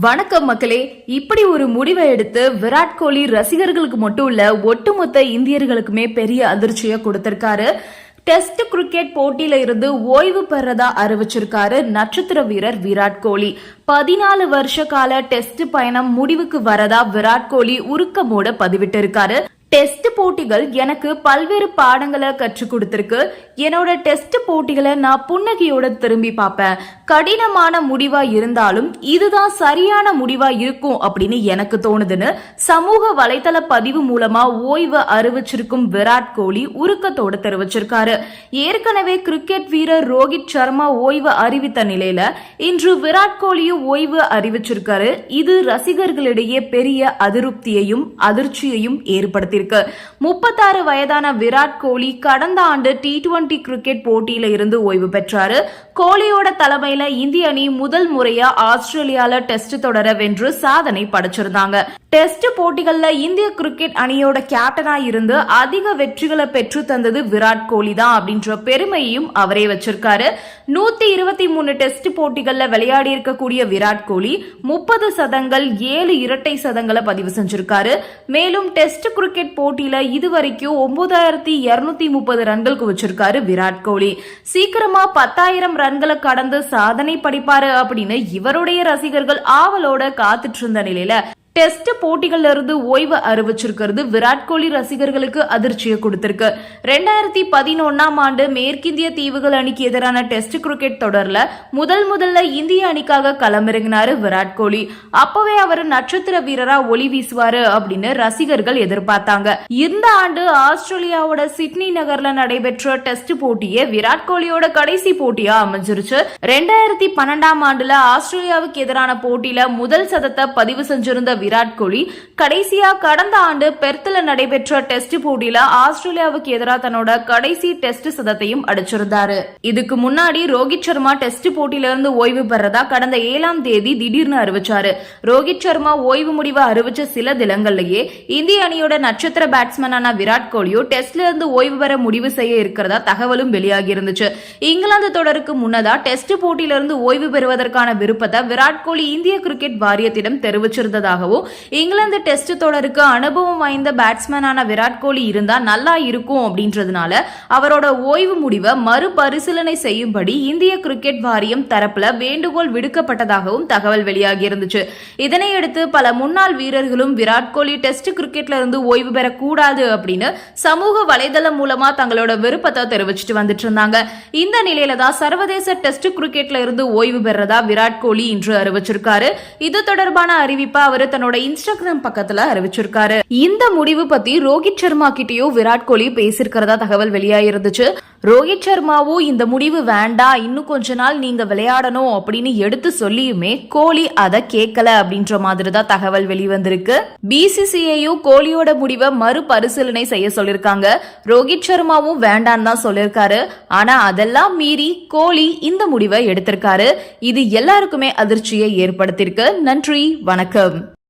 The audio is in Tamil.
வணக்கம் மக்களே. இப்படி ஒரு முடிவை எடுத்து விராட் கோலி ரசிகர்களுக்கு மட்டும் இல்ல ஒட்டுமொத்த இந்தியர்களுக்குமே பெரிய அதிர்ச்சியை கொடுத்திருக்காரு. டெஸ்ட் கிரிக்கெட் போட்டியில இருந்து ஓய்வு பெறதா அறிவிச்சிருக்காரு நட்சத்திர வீரர் விராட் கோலி. பதினாலு வருஷ கால டெஸ்ட் பயணம் முடிவுக்கு வரதா விராட் கோலி உருக்கமோட பதிவிட்டிருக்காரு. டெஸ்ட் போட்டிகள் எனக்கு பல்வேறு பாடங்களை கற்றுக் கொடுத்திருக்கு. என்னோட டெஸ்ட் போட்டிகளை நான் புன்னகையோட திரும்பி பார்ப்பேன். கடினமான முடிவா இருந்தாலும் இதுதான் சரியான முடிவா இருக்கும் அப்படின்னு எனக்கு தோணுதுன்னு சமூக வலைதள பதிவு மூலமா ஓய்வு அறிவிச்சிருக்கும் விராட் கோலி உருக்கத்தோடு தெரிவிச்சிருக்காரு. ஏற்கனவே கிரிக்கெட் வீரர் ரோஹித் சர்மா ஓய்வு அறிவித்த நிலையில இன்று விராட் கோலியும் ஓய்வு அறிவிச்சிருக்காரு. இது ரசிகர்களிடையே பெரிய அதிருப்தியையும் அதிர்ச்சியையும் ஏற்படுத்தியிருக்கு. முப்பத்தாறு வயதான விராட் கோலி கடந்த ஆண்டு டி டுவெண்டி கிரிக்கெட் போட்டியில இருந்து ஓய்வு பெற்றாரு. கோலியோட தலைமையில இந்திய அணி முதல் முறையா ஆஸ்திரேலியால டெஸ்ட் தொடர வென்று சாதனை படைச்சிருந்தாங்க. டெஸ்ட் போட்டிகளில் இந்திய கிரிக்கெட் அணியோட கேப்டனாக இருந்து அதிக வெற்றிகளை பெற்று தந்தது விராட் கோலி தான் அப்படின்ற பெருமையையும் அவரே வச்சிருக்காரு. நூத்தி இருபத்தி மூணு டெஸ்ட் போட்டிகளில் விளையாடி இருக்கக்கூடிய விராட் கோலி முப்பது சதங்கள் ஏழு இரட்டை சதங்களை பதிவு செஞ்சிருக்காரு. மேலும் டெஸ்ட் கிரிக்கெட் போட்டியில இதுவரைக்கும் ஒன்பதாயிரத்தி இருநூத்தி முப்பது ரன்கள் குவிச்சிருக்காரு விராட் கோலி. சீக்கிரமா பத்தாயிரம் ரன்களை கடந்து சாதனை படிப்பாரு அப்படின்னு இவருடைய ரசிகர்கள் ஆவலோட காத்துட்டு இருந்த நிலையில டெஸ்ட் போட்டிகள்ல இருந்து ஓய்வு அறிவிச்சிருக்கிறது. விராட் கோலி ரசிகர்களுக்கு அதிர்ச்சியை கொடுத்திருக்கு. ரெண்டாயிரத்தி பதினொன்னாம் ஆண்டு மேற்கிந்திய தீவுகள் அணிக்கு எதிரான டெஸ்ட் கிரிக்கெட் தொடர்ல முதல் முதல்ல இந்திய அணிக்காக களமிறங்கினாரு விராட் கோலி. அப்பவே அவர் நட்சத்திர வீரரா ஒளி வீசுவாரு அப்படின்னு ரசிகர்கள் எதிர்பார்த்தாங்க. இந்த ஆண்டு ஆஸ்திரேலியாவோட சிட்னி நகர்ல நடைபெற்ற டெஸ்ட் போட்டியே விராட் கோலியோட கடைசி போட்டியா அமைஞ்சிருச்சு. ரெண்டாயிரத்தி பன்னெண்டாம் ஆண்டுல ஆஸ்திரேலியாவுக்கு எதிரான போட்டியில முதல் சதத்தை பதிவு செஞ்சிருந்த விராட் கோலி கடைசியா கடந்த ஆண்டு பெர்த்ல நடைபெற்ற டெஸ்ட் போட்டியில ஆஸ்திரேலியாவுக்கு எதிராக தன்னோட கடைசி டெஸ்ட் சதத்தையும் அடிச்சிருந்தாரு. இதுக்கு முன்னாடி ரோஹித் சர்மா டெஸ்ட் போட்டியில இருந்து ஓய்வு பெறதா கடந்த ஏழாம் தேதி திடீர்னு அறிவிச்சாரு. ரோஹித் சர்மா ஓய்வு முடிவை அறிவிச்ச சில தினங்கள்லயே இந்திய அணியோட நட்சத்திர பேட்ஸ்மேனான விராட் கோலியோ டெஸ்ட்ல இருந்து ஓய்வு பெற முடிவு செய்ய இருக்கிறதா தகவலும் வெளியாகி இருந்துச்சு இங்கிலாந்து தொடருக்கு முன்னதா டெஸ்ட் போட்டியிலிருந்து ஓய்வு பெறுவதற்கான விருப்பத்தை விராட் கோலி இந்திய கிரிக்கெட் வாரியத்திடம் தெரிவிச்சிருந்ததாகவும் இங்கிலாந்து டெஸ்ட் தொடருக்கு அனுபவம் வாய்ந்த பேட்ஸ்மேனான விராட் கோலி இருந்தா நல்லா இருக்கும் அப்படின்றதுனால அவரோட ஓய்வு முடிவை மறுபரிசீலனை செய்யும்படி இந்திய கிரிக்கெட் வாரியம் தரப்புல வேண்டுகோள் விடுக்கப்பட்டதாகவும் தகவல் வெளியாகி இருந்துச்சு இதனையடுத்து பல முன்னாள் வீரர்களும் விராட் கோலி டெஸ்ட் கிரிக்கெட்ல இருந்து ஓய்வு பெறக்கூடாது அப்படின்னு சமூக வலைதளம் மூலமா தங்களோட விருப்பத்தை தெரிவிச்சிட்டு வந்துட்டு இருந்தாங்க. இந்த நிலையில தான் சர்வதேச டெஸ்ட் கிரிக்கெட்ல இருந்து ஓய்வு பெறதா விராட் கோலி இன்று அறிவிச்சிருக்காரு. இது தொடர்பான அறிவிப்பை அவர் தன்னோட இன்ஸ்டாகிராம் பக்கத்துல அறிவிச்சிருக்காரு. இந்த முடிவு பத்தி ரோஹித் சர்மா கிட்டயும் விராட் கோலி பேசியிருக்கிறதா தகவல் வெளியாயிருந்துச்சு. ரோஹித் சர்மாவும் இந்த முடிவு வேண்டாம் இன்னும் கொஞ்ச நாள் நீங்க விளையாடணும் அப்படின்னு எடுத்து சொல்லியுமே கோலி அதை கேட்கல அப்படின்ற மாதிரி தான் தகவல் வெளிவந்திருக்கு. பிசிசிஐயும் கோலியோட முடிவை மறுபரிசீலனை செய்ய சொல்லிருக்காங்க ரோஹித் சர்மாவும் வேண்டான்னு தான் சொல்லியிருக்காரு. ஆனா அதெல்லாம் மீறி கோலி இந்த முடிவை எடுத்திருக்காரு. இது எல்லாருக்குமே அதிர்ச்சியை ஏற்படுத்தியிருக்கு. நன்றி வணக்கம்.